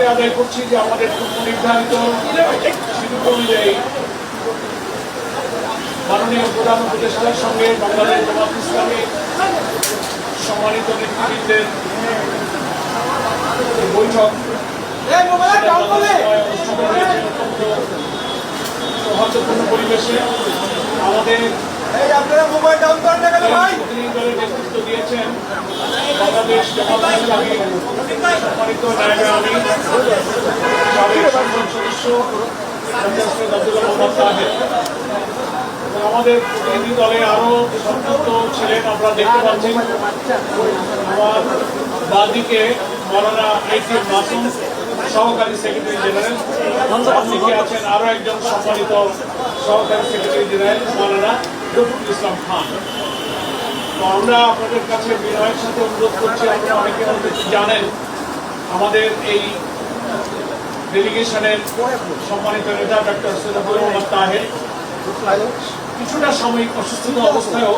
শুক্রিয়া আদায় করছি যে আমাদের পূর্ব নির্ধারিত শিডিউল অনুযায়ী মাননীয় প্রধান উপদেষ্টার সঙ্গে বাংলাদেশ জামাত ইসলামী সম্মানিত নেতৃবৃন্দের বৈঠক সৌহার্দ্যপূর্ণ পরিবেশে আমাদের আমাদের প্রতিনিধি দলে আরও সংযুক্ত ছিলেন আপনারা দেখতে পাচ্ছেন। আমার বাদিকে মৌলানা এইটি মাসুম সহকারী সেক্রেটারি জেনারেল আছেন। আরও একজন সম্মানিত সহকারী সেক্রেটারি জেনারেল মৌলানা। রফিকুল ইসলাম খান। তো আমরা আপনাদের কাছে বিনয়ের সাথে অনুরোধ করছি, আপনারা অনেকে জানেন, আমাদের এই ডেলিগেশনের সম্মানিত নেতা ডক্টর সৈয়দ তাহের। কিছুটা সাময়িক অসুস্থতা অবস্থায়ও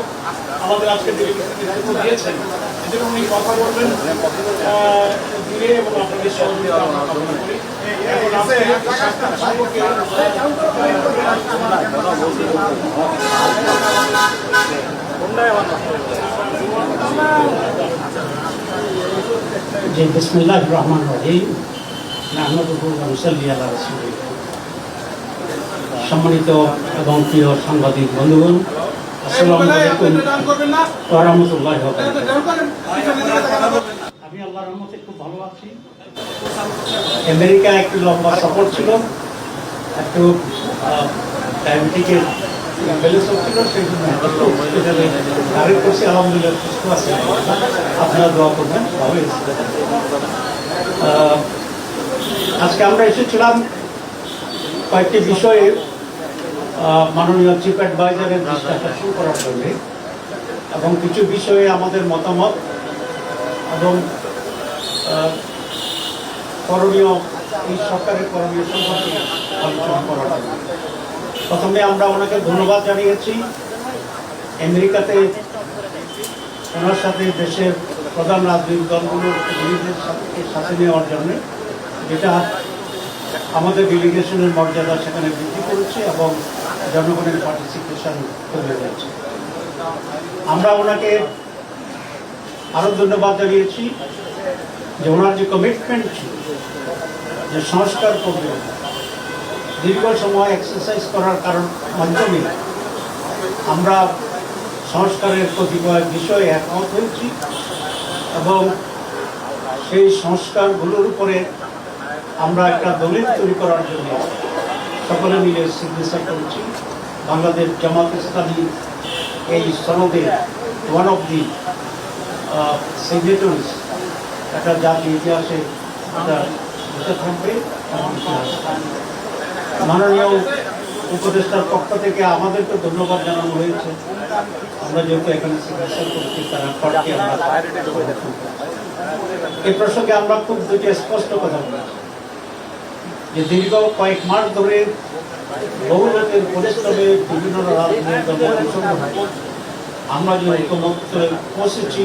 আমাদের আজকে নেতৃত্ব দিয়েছেন। এজন্য উনি কথা বলবেন ধীরে এবং আপনাদের সহযোগিতা আমরা কামনা জি বিসমিল্লাহ রহমান রহিম আল্লাহ রসুল সম্মানিত এবং প্রিয় সাংবাদিক বন্ধুগণ, আসসালামু আলাইকুম। আমি আল্লাহ রহমতে খুব ভালো আছি। আমেরিকা একটু লম্বা সফর ছিল। একটু ডায়াবেটিকের আপনারা দোয়া করবেন ভালো আজকে আমরা এসেছিলাম কয়েকটি বিষয়ে মাননীয় চিফ অ্যাডভাইজারের আকর্ষণ করার জন্য। এবং কিছু বিষয়ে আমাদের মতামত এবং করণীয়, এই সরকারের করণীয় সম্পর্কে আলোচনা করার জন্য। প্রথমে আমরা ওনাকে ধন্যবাদ জানিয়েছি। আমেরিকাতে ওনার সাথে দেশের প্রধান রাজনৈতিক দলগুলোর প্রতিনিধিদের সাথে সাথে নেওয়ার জন্য, যেটা আমাদের ডেলিগেশনের মর্যাদা সেখানে বৃদ্ধি করেছে এবং জনগণের পার্টিসিপেশন তৈরি হয়েছে আমরা ওনাকে আরও ধন্যবাদ জানিয়েছি যে ওনার যে কমিটমেন্ট ছিল, যে সংস্কার করবে, দীর্ঘ সময় এক্সারসাইজ করার কারণ মাধ্যমে আমরা সংস্কারের কতিপয় বিষয়ে একমত হয়েছি এবং সেই সংস্কারগুলোর উপরে আমরা একটা দলিল তৈরি করার জন্য সকলে মিলে সিগনেচার করেছি। বাংলাদেশ জামাত ইসলামী এই সনদে ওয়ান অফ দি সিগনেটরিজ একটা জাতীয় ইতিহাসে একটা থাকবে মাননীয় উপদেষ্টার পক্ষ থেকে আমাদেরকে ধন্যবাদ জানানো হয়েছে। আমরা যেহেতু এখানে সিগনেচার করছি, তারা পরকে আমরা এই প্রসঙ্গে আমরা খুব দুটি স্পষ্ট কথা বলেছি। যে দীর্ঘ কয়েক মাস ধরে বহু লোকের পরিশ্রমে বিভিন্ন আমরা যে ঐক্যমত্যে পৌঁছেছি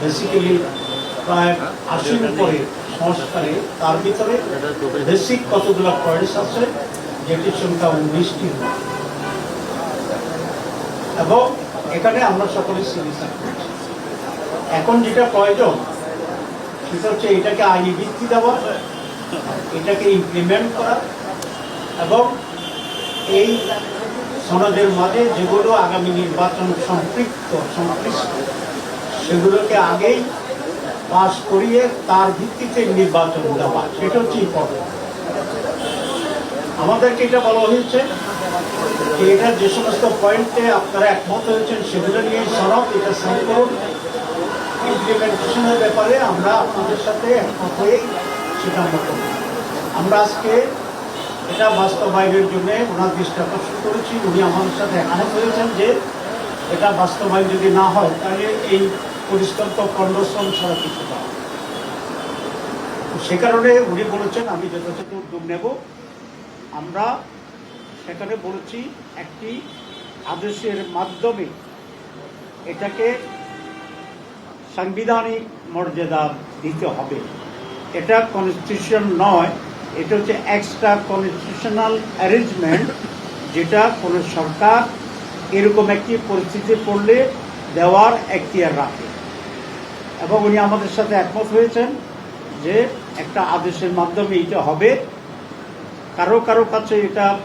বেসিক্যালি প্রায় আশির উপরে সংস্কারে, তার ভিতরে বেসিক কতগুলো পয়েন্টস আছে, যেটির সংখ্যা উনিশটি এবং এখানে আমরা সকলে সিগনেচার এখন যেটা প্রয়োজন, সেটা হচ্ছে এটাকে আইনি ভিত্তি দেওয়া এটাকে ইমপ্লিমেন্ট করা এবং এই সনদের মাঝে যেগুলো আগামী নির্বাচন সম্পৃক্ত, সংশ্লিষ্ট, সেগুলোকে আগেই পাস করিয়ে তার ভিত্তিতে নির্বাচন দেওয়া, সেটা হচ্ছে ইম্পর্টেন্ট আমাদেরকে এটা বলা হয়েছে যে এটা যে সমস্ত পয়েন্টে আপনারা একমত হয়েছেন, সেগুলো নিয়ে সনদ এটা সাইন করুন। ইমপ্লিমেন্টেশনের ব্যাপারে আমরা আপনাদের সাথে একমত হয়েই সেটা আমরা আমরা আজকে এটা বাস্তবায়নের জন্য ওনার দৃষ্টি আকর্ষণ করেছি। উনি আমাদের সাথে একমত হয়েছেন যে এটা বাস্তবায়ন যদি না হয়, তাহলে এই পরিষ্কান্ত কন্ডশন ছাড়া কিছু না। তো সে কারণে উনি বলেছেন, আমি যথাযথ উদ্যোগ নেব। আমরা সেখানে বলেছি, একটি আদেশের মাধ্যমে এটাকে সাংবিধানিক মর্যাদা দিতে হবে। এটা কনস্টিটিউশন নয় এটা হচ্ছে এক্সট্রা কনস্টিটিউশনাল অ্যারেঞ্জমেন্ট যেটা কোনো সরকার এরকম একটি পরিস্থিতি পড়লে দেওয়ার এখতিয়ার রাখে। এবং উনি আমাদের সাথে একমত হয়েছেন যে একটা আদেশের মাধ্যমে এটা হবে। কারও কারও কাছে এটা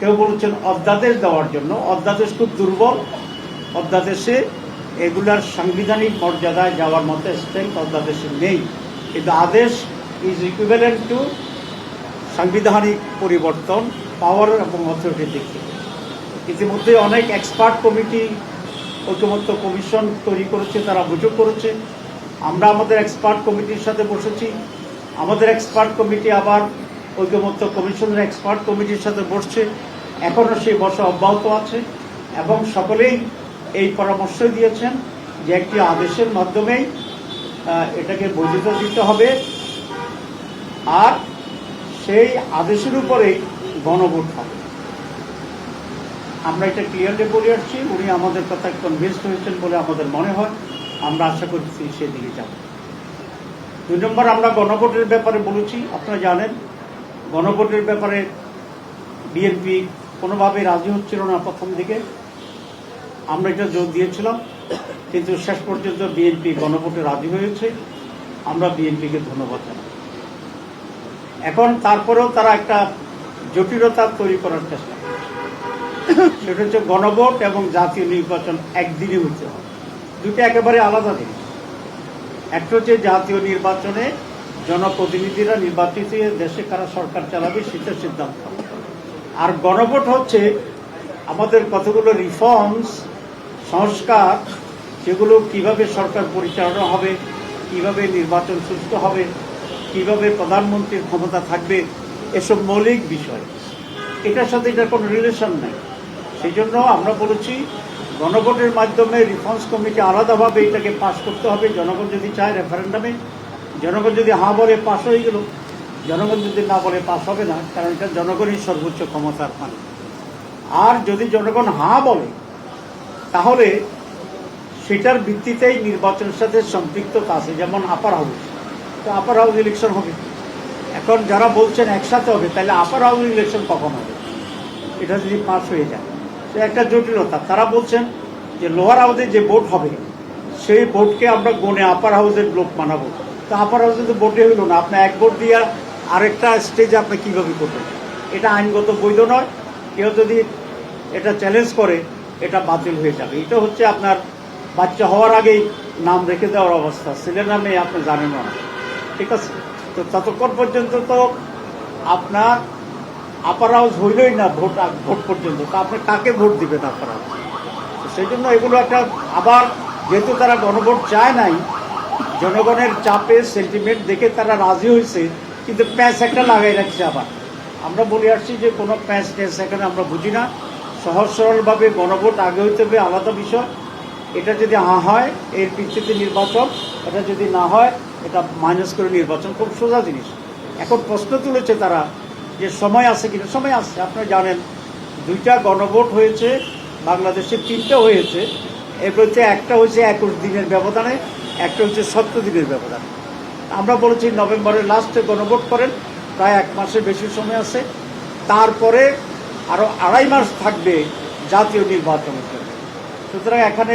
কেউ বলেছেন অধ্যাদেশ দেওয়ার জন্য। অধ্যাদেশ খুব দুর্বল। অধ্যাদেশে এগুলার সাংবিধানিক মর্যাদায় যাওয়ার মতো স্ট্রেংথ অধ্যাদেশে নেই। কিন্তু আদেশ ইজ ইকুইভ্যালেন্ট টু সাংবিধানিক পরিবর্তন পাওয়ার এবং অথরিটির দিক থেকে। ইতিমধ্যে অনেক এক্সপার্ট কমিটি ঐক্যমত্য কমিশন তৈরি করেছে, তারা বৈঠক করেছে। আমরা আমাদের এক্সপার্ট কমিটির সাথে বসেছি। আমাদের এক্সপার্ট কমিটি আবার ঐক্যমত্য কমিশনের এক্সপার্ট কমিটির সাথে বসছে। এখনও সেই বসা অব্যাহত আছে এবং সকলেই এই পরামর্শই দিয়েছেন যে একটি আদেশের মাধ্যমেই এটাকে বৈধতা দিতে হবে। আর সেই আদেশের উপরেই গণভোট হবে। আমরা এটা ক্লিয়ারলি বলে আসছি, উনি আমাদের কথা কনভিন্সড হয়েছেন বলে আমাদের মনে হয়। আমরা আশা করছি সেদিকে যাব। দুই নম্বর, আমরা গণভোটের ব্যাপারে বলেছি, আপনারা জানেন, গণভোটের ব্যাপারে বিএনপি কোনোভাবে রাজি হচ্ছিল না প্রথম দিকে। আমরা এটা জোর দিয়েছিলাম, কিন্তু শেষ পর্যন্ত বিএনপি গণভোটে রাজি হয়েছে। আমরা বিএনপিকে ধন্যবাদ জানাই। এখন তারপরেও তারা একটা জটিলতা তৈরি করার চেষ্টা সেটা হচ্ছে গণভোট এবং জাতীয় নির্বাচন একদিনে হতে হবে দুটো একেবারে আলাদা জিনিস একটা হচ্ছে জাতীয় নির্বাচনে জনপ্রতিনিধিরা নির্বাচিত দেশে কারা সরকার চালাবে সেটা সিদ্ধান্ত আর গণভোট হচ্ছে আমাদের কতগুলো রিফর্মস সংস্কার সেগুলো কীভাবে সরকার পরিচালনা হবে, কীভাবে নির্বাচন সুস্থ হবে কীভাবে প্রধানমন্ত্রীর ক্ষমতা থাকবে এসব মৌলিক বিষয়। এটার সাথে এটার কোনো রিলেশন নেই। সেই জন্য আমরা বলেছি, গণভোটের মাধ্যমে রিফর্মস কমিটি আলাদাভাবে এটাকে পাশ করতে হবে। জনগণ যদি চায় রেফারেন্ডামে জনগণ যদি হাঁ বলে পাশ হয়ে গেল, জনগণ যদি না বলে পাশ হবে না, কারণ এটা জনগণই সর্বোচ্চ ক্ষমতার মানে আর যদি জনগণ হাঁ বলে, তাহলে সেটার ভিত্তিতেই নির্বাচনের সাথে সম্পৃক্ততা আছে, যেমন আপার হাউস তো আপার হাউস ইলেকশন হবে। এখন যারা বলছেন একসাথে হবে, তাহলে আপার হাউস ইলেকশন কখন হবে? এটা যদি পাস হয়ে যায়। সে একটা জটিলতা, তারা বলছেন যে লোয়ার হাউসে যে ভোট হবে, সেই ভোটকে আমরা গনে আপার হাউসের লোক মানাবো তো আপার হাউসে তো ভোটে হইল না, আপনি এক ভোট দিয়ে আরেকটা স্টেজে আপনি কীভাবে করবেন? এটা আইনগত বৈধ নয়, কেউ যদি এটা চ্যালেঞ্জ করে, এটা বাতিল হয়ে যাবে। এটা হচ্ছে আপনার বাচ্চা হওয়ার আগেই নাম রেখে দেওয়ার অবস্থা, ছেলের নামে আপনি জানেন না। ঠিক আছে? তো ততক্ষণ পর্যন্ত তো আপনার আপার হাউস হইলই না ভোট ভোট পর্যন্ত। তো আপনি কাকে ভোট দিবেন আপার হাউস সেই জন্য এগুলো একটা আবার যেহেতু তারা গণভোট চায় নাই, জনগণের চাপে সেন্টিমেন্ট দেখে তারা রাজি হয়েছে, কিন্তু প্যাঁচ একটা লাগাই রাখছে আবার। আমরা বলে আসছি যে কোনো প্যাঁচ ট্যাঁচ এখানে আমরা বুঝি না। সহজ সরলভাবে গণভোট আগে হইতে হবে, আলাদা বিষয়। এটা যদি হা হয়, এর ভিত্তিতে নির্বাচন, এটা যদি না হয়, এটা মাইনাস করে নির্বাচন, খুব সোজা জিনিস। এখন প্রশ্ন তুলেছে তারা যে সময় আছে কিনা। সময় আছে, আপনারা জানেন, দুইটা গণভোট হয়েছে, বাংলাদেশে তিনটা হয়েছে। এর হচ্ছে একটা হয়েছে একুশ দিনের ব্যবধানে, একটা হচ্ছে সত্তর দিনের ব্যবধানে। আমরা বলেছি নভেম্বরের লাস্টে গণভোট করেন, প্রায় এক মাসের বেশি সময় আছে। তারপরে আরও আড়াই মাস থাকবে জাতীয় নির্বাচনের জন্য। সুতরাং এখানে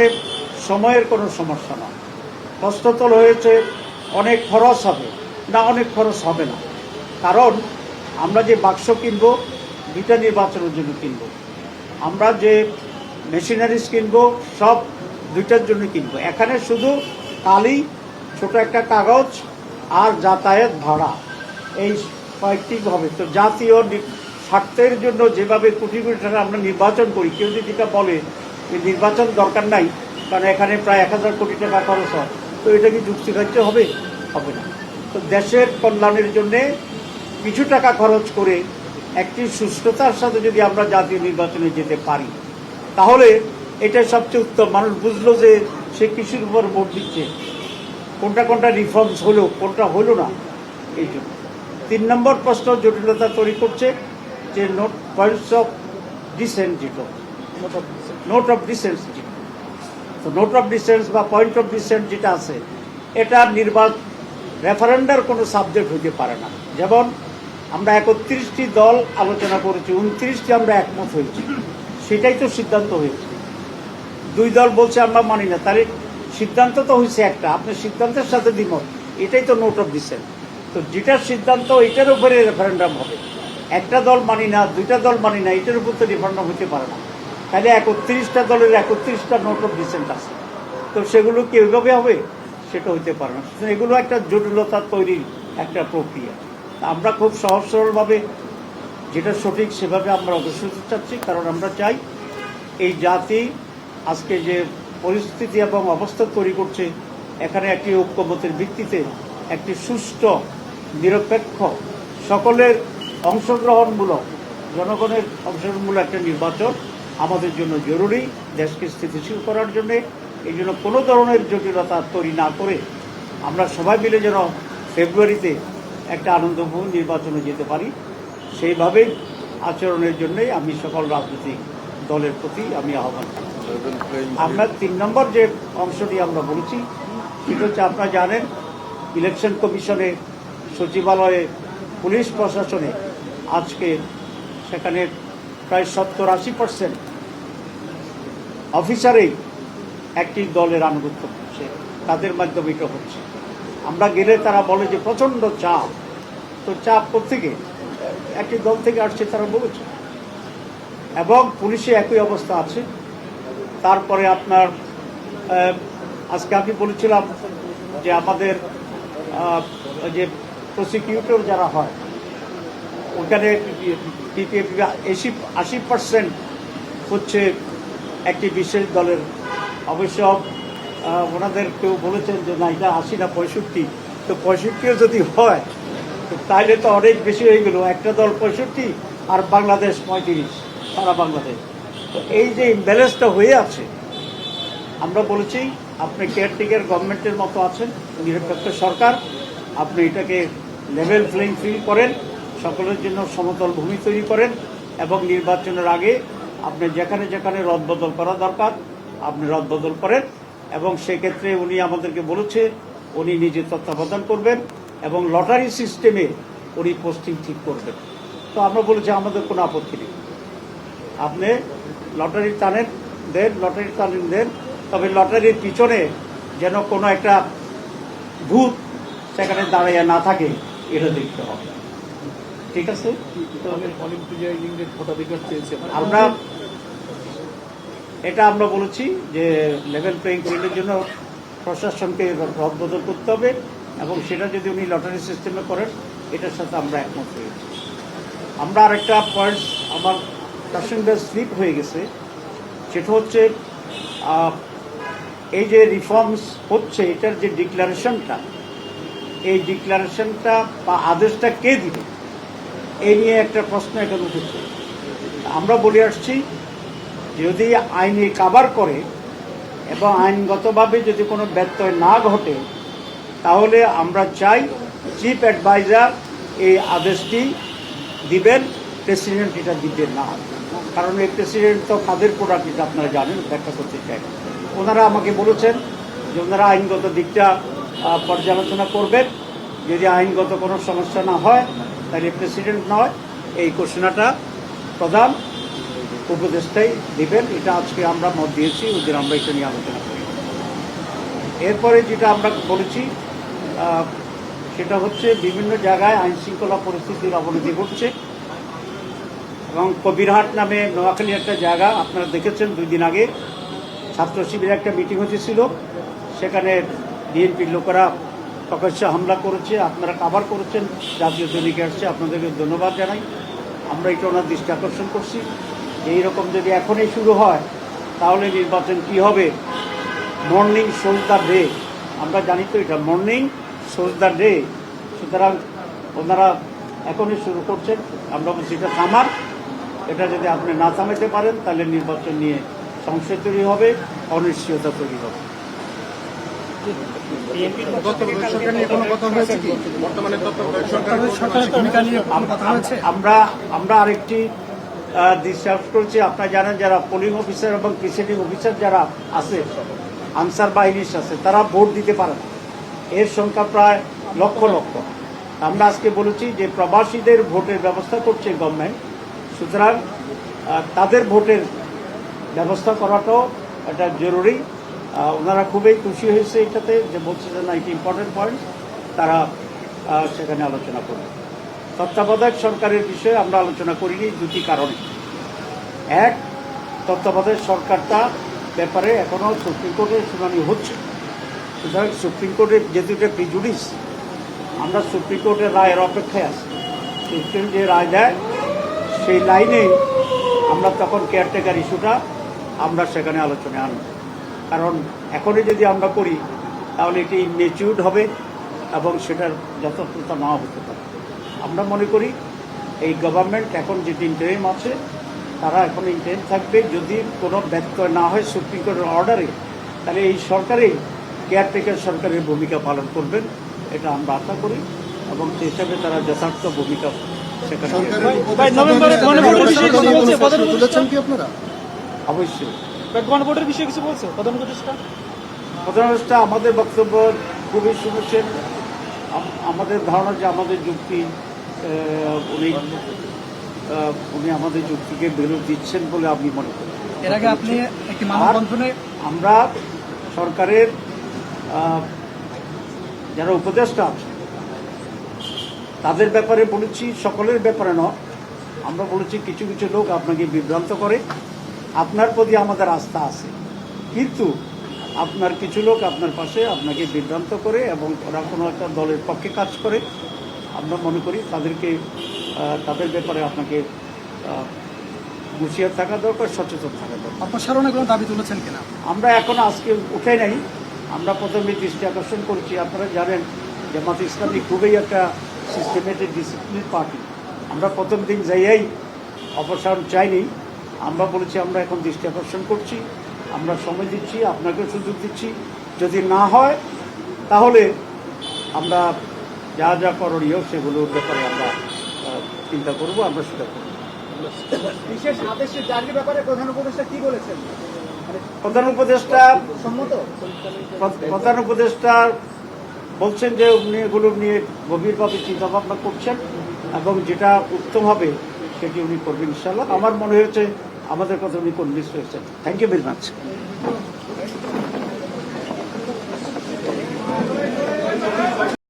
সময়ের কোনো সমস্যা না। প্রশ্নতল হয়েছে, অনেক খরচ হবে। না, অনেক খরচ হবে না। কারণ আমরা যে বাক্স কিনব দুইটা নির্বাচনের জন্য কিনব। আমরা যে মেশিনারিজ কিনব, সব দুইটার জন্য কিনব। এখানে শুধু কালি ছোট একটা কাগজ আর যাতায়াত ভাড়া। এই কয়েকটি হবে। তো জাতীয় স্বার্থের জন্য যেভাবে কোটি কোটি টাকা আমরা নির্বাচন করি, কেউ যদি বলে নির্বাচন দরকার নাই, কারণ এখানে প্রায় এক হাজার কোটি টাকা খরচ হয়। তো এটা কি যুক্তিগ্রাহ্য হবে? হবে না। তো দেশের কল্যাণের জন্যে কিছু টাকা খরচ করে একটি সুস্থতার সাথে যদি আমরা জাতীয় নির্বাচনে যেতে পারি, তাহলে এটা সবচেয়ে উত্তম। মানুষ বুঝলো যে সে কৃষির উপর ভোট দিচ্ছে। কোনটা কোনটা রিফর্মস হলো, কোনটা হলো না, এই জন্য। তিন নম্বর প্রশ্ন, জটিলতা তৈরি করছে যে নোট পয়েন্টস অফ ডিসেন্ট যেটা নোট অফ ডিসেন্স যেটা। তো নোট অফ ডিসেন্স বা পয়েন্ট অফ ডিসেন্ট যেটা আছে, এটা নির্বাচন রেফারেন্ডার কোনো সাবজেক্ট হতে পারে না। যেমন, আমরা একত্রিশটি দল আলোচনা করেছি, উনত্রিশটি আমরা একমত হয়েছি। সেটাই তো সিদ্ধান্ত হয়েছে। দুই দল বলছে, আমরা মানি না। তার সিদ্ধান্ত তো হয়েছে একটা আপনার সিদ্ধান্তের সাথে দ্বিমত। এটাই তো নোট অফ দিচ্ছেন তো যেটার সিদ্ধান্ত, এটার উপরে রেফারেন্ডাম হবে। একটা দল মানি না, দুইটা দল মানি না, এটার উপর তো রেফারেন্ডাম হতে পারে না। তাহলে একত্রিশটা দলের একত্রিশটা নোট অফ ডিসেন্ট আছে। তো সেগুলো কি ওইভাবে হবে? সেটা হইতে পারে না। এগুলো একটা জটিলতা তৈরির একটা প্রক্রিয়া। আমরা খুব সহজ সরলভাবে যেটা সঠিক সেভাবে আমরা অগ্রসর চাচ্ছি, কারণ আমরা চাই এই জাতি আজকে যে পরিস্থিতি এবং অবস্থা তৈরি করছে, এখানে একটি ঐক্যমতের ভিত্তিতে একটি সুষ্ঠু, নিরপেক্ষ, সকলের অংশগ্রহণমূলক, জনগণের অংশগ্রহণমূলক একটা নির্বাচন আমাদের জন্য জরুরি, দেশকে স্থিতিশীল করার জন্য। এই জন্য কোনো ধরনের জটিলতা তৈরি না করে আমরা সবাই মিলে যেন ফেব্রুয়ারিতে একটা আনন্দময় নির্বাচনে যেতে পারি। সেইভাবেই আচরণের জন্যই আমি সকল রাজনৈতিক দলের প্রতি আমি আহ্বান আপনার তিন নম্বর যে অংশটি আমরা বলেছি, সেটা হচ্ছে আপনারা জানেন, ইলেকশন কমিশনে সচিবালয়ে পুলিশ প্রশাসনে আজকে সেখানে প্রায় সত্তর আশি পার্সেন্ট অফিসারেই একটি দলের আনুগত্য করছে, তাদের মাধ্যমে এটা হচ্ছে। আমরা গেলে তারা বলে যে প্রচণ্ড চাপ। তো চাপ কোথেকে একটি দল থেকে আসছে তারা বলেছে। এবং পুলিশে একই অবস্থা আছে। তারপরে আপনার আজকে আমি বলেছিলাম যে আমাদের যে প্রসিকিউটর যারা হয়, ওখানে পিপিএফ আশি আশি পার্সেন্ট হচ্ছে একটি বিশেষ দলের। অবশ্য ওনাদের কেউ বলেছেন যে, না, এটা আশি না পঁয়ষট্টি। তো পঁয়ষট্টিও যদি হয়, তো তাইলে তো অনেক বেশি হয়ে গেল। একটা দল পঁয়ষট্টি আর বাংলাদেশ পঁয়ত্রিশ, সারা বাংলাদেশ। তো এই যে ইমব্যালেন্সটা হয়ে আছে, আমরা বলেছি, আপনি কেয়ারটেকার গভর্নমেন্টের মতো আছেন, নিরপেক্ষ সরকার, আপনি এটাকে লেভেল প্লেইং ফিল করেন। সকলের জন্য সমতল ভূমি তৈরি করেন এবং নির্বাচনের আগে আপনি যেখানে যেখানে রদবদল করা দরকার, আপনি রদবদল করেন এবং সেক্ষেত্রে উনি আমাদেরকে বলেছে, উনি নিজে তত্ত্বাবধান করবেন এবং লটারি সিস্টেমে উনি পোস্টিং ঠিক করবেন। তো আমরা বলেছি, আমাদের কোনো আপত্তি নেই। আপনি লটারি টানেন, দেন, লটারি টানেন, দেন, তবে লটারির পিছনে যেন কোনো একটা ভূত সেখানে দাঁড়াইয়া না থাকে, এটা দেখতে হবে। ঠিক আছে? আমরা এটা আমরা বলেছি যে লেভেল প্লেইং ফিল্ডের জন্য প্রশাসনকে রদবদল করতে হবে এবং সেটা যদি উনি লটারি সিস্টেমে করেন, এটার সাথে আমরা একমত হয়েছি আমরা আরেকটা পয়েন্ট আমার তার স্লিপ হয়ে গেছে। সেটা হচ্ছে এই যে রিফর্মস হচ্ছে, এটার যে ডিক্লারেশনটা এই ডিক্লারেশনটা বা আদেশটা কে দিবে? এই নিয়ে একটা প্রশ্ন এখানে উঠেছে। আমরা বলে আসছি, যদি আইনে কাবার করে এবং আইনগতভাবে যদি কোনো ব্যত্যয় না ঘটে, তাহলে আমরা চাই চিফ অ্যাডভাইজার এই আদেশটি দিবেন প্রেসিডেন্ট এটা দিবেন না। কারণ এই প্রেসিডেন্ট তো কাদের প্রোডাক্ট এটা আপনারা জানেন, ব্যাখ্যা করতে চাই। ওনারা আমাকে বলেছেন যে ওনারা আইনগত দিকটা পর্যালোচনা করবেন। যদি আইনগত কোনো সমস্যা না হয় তাহলে প্রেসিডেন্ট নয়, এই ঘোষণাটা প্রধান উপদেষ্টাই দিবেন, এটা আজকে আমরা মত দিয়েছি, ওদের আমরা এটা নিয়ে আলোচনা করি। এরপরে যেটা আমরা বলেছি সেটা হচ্ছে বিভিন্ন জায়গায় আইন শৃঙ্খলা পরিস্থিতির অবনতি ঘটছে। এবং কবিরহাট নামে নোয়াখালী একটা জায়গা, আপনারা দেখেছেন দুই দিন আগে ছাত্র শিবিরের একটা মিটিং হতেছিল সেখানে বিএনপির লোকেরা প্রকাশ্যে হামলা করেছে, আপনারা কাভার করেছেন, জাতীয় দৈনিকে আসছে, আপনাদেরকে ধন্যবাদ জানাই। আমরা এটা ওনার দৃষ্টি আকর্ষণ করছি। যে এইরকম যদি এখনই শুরু হয়, তাহলে নির্বাচন কি হবে? মর্নিং দ্য ডে আমরা জানি তো এটা মর্নিং দ্য ডে সুতরাং ওনারা এখনই শুরু করছেন। আমরা বলছি এটা থামার এটা যদি আপনি না থামাতে পারেন, তাহলে নির্বাচন নিয়ে সংশয় তৈরি হবে, অনিশ্চয়তা তৈরি হবে। আমরা আমরা আরেকটি ডিসকাস করছি। আপনারা জানেন যারা পোলিং অফিসার এবং প্রিসাইডিং অফিসার যারা আছে আনসার বাহিনীর আছে তারা ভোট দিতে পারে না। এর সংখ্যা প্রায় লক্ষ লক্ষ। আমরা আজকে বলেছি যে প্রবাসীদের ভোটের ব্যবস্থা করছে গভর্নমেন্ট সুতরাং তাদের ভোটের ব্যবস্থা করাটাও এটা জরুরি। ওনারা খুবই খুশি হয়েছে এটাতে যে বলছে যে না, এটি ইম্পর্টেন্ট পয়েন্ট তারা সেখানে আলোচনা করবে। তত্ত্বাবধায়ক সরকারের বিষয়ে আমরা আলোচনা করিনি দুটি কারণে। এক, তত্ত্বাবধায়ক সরকারটা ব্যাপারে এখনও সুপ্রিম কোর্টের শুনানি হচ্ছে। সুতরাং সুপ্রিম কোর্টের যেহেতু এটা প্রিজুডিস আমরা সুপ্রিম কোর্টের রায়ের অপেক্ষায় আছি। সুপ্রিম যে রায় দেয়, সেই লাইনে আমরা তখন কেয়ারটেকার ইস্যুটা আমরা সেখানে আলোচনায় আনব। কারণ এখনই যদি আমরা করি তাহলে এটি মেচিউর্ড হবে এবং সেটার যথার্থতা নাও হতে পারে। আমরা মনে করি এই গভর্নমেন্ট এখন যে ইন্টারিম আছে তারা এখন ইন্টারিম থাকবে যদি কোনো ব্যত্যয় না হয় সুপ্রিম কোর্টের অর্ডারে তাহলে এই সরকারেই কেয়ারটেকার সরকারের ভূমিকা পালন করবেন এটা আমরা আশা করি এবং সে হিসাবে তারা যথার্থ ভূমিকা সেখানে সরকারের নভেম্বরে গণভোটের বিষয়ে কিছু বলছে, প্রধান উপদেষ্টা? প্রধান উপদেষ্টা আমাদের বক্তব্য খুবই শুনেছেন আমাদের ধারণা যে আমাদের যুক্তি উনি উনি আমাদের যুক্তিকে বিরোধ দিচ্ছেন বলে আমি মনে করি। এর আগে আপনি একটি মানববন্ধনে আমরা সরকারের যারা উপদেষ্টা আছে তাদের ব্যাপারে বলেছি সকলের ব্যাপারে নয়। আমরা বলেছি কিছু কিছু লোক আপনাকে বিভ্রান্ত করে। আপনার প্রতি আমাদের আস্থা আছে। কিন্তু আপনার কিছু লোক আপনার পাশে আপনাকে বিভ্রান্ত করে এবং ওরা কোনো একটা দলের পক্ষে কাজ করে। আমরা মনে করি তাদেরকে তাদের ব্যাপারে আপনাকে হুঁশিয়ার থাকা দরকার সচেতন থাকা দরকার। অপসারণে কোনো দাবি তুলেছেন কিনা? আমরা এখন আজকে উঠে নাই। আমরা প্রথমে দৃষ্টি আকর্ষণ করছি। আপনারা জানেন জামাত ইসলামী খুবই একটা সিস্টেমেটিক ডিসিপ্লিন পার্টি আমরা প্রথম দিন যাইয়াই অপসারণ চাইনি। আমরা বলেছি আমরা এখন দৃষ্টি আকর্ষণ করছি আমরা সময় দিচ্ছি আপনাকেও সুযোগ দিচ্ছি। যদি না হয় তাহলে আমরা যা যা করণীয় সেগুলোর ব্যাপারে আমরা চিন্তা করব আমরা সেটা করব। বিশেষ আদেশের জারির ব্যাপারে প্রধান উপদেষ্টা কি বলেছেন? প্রধান উপদেষ্টা সম্মত? প্রধান উপদেষ্টা বলছেন যে উনি এগুলো নিয়ে গভীরভাবে চিন্তা ভাবনা করছেন এবং যেটা উত্তম হবে সেটি উনি করবেন ইনশাল্লাহ আমার মনে হয়েছে আমাদের কথা উনি কনভিন্স হয়েছেন থ্যাংক ইউ ভেরি মাচ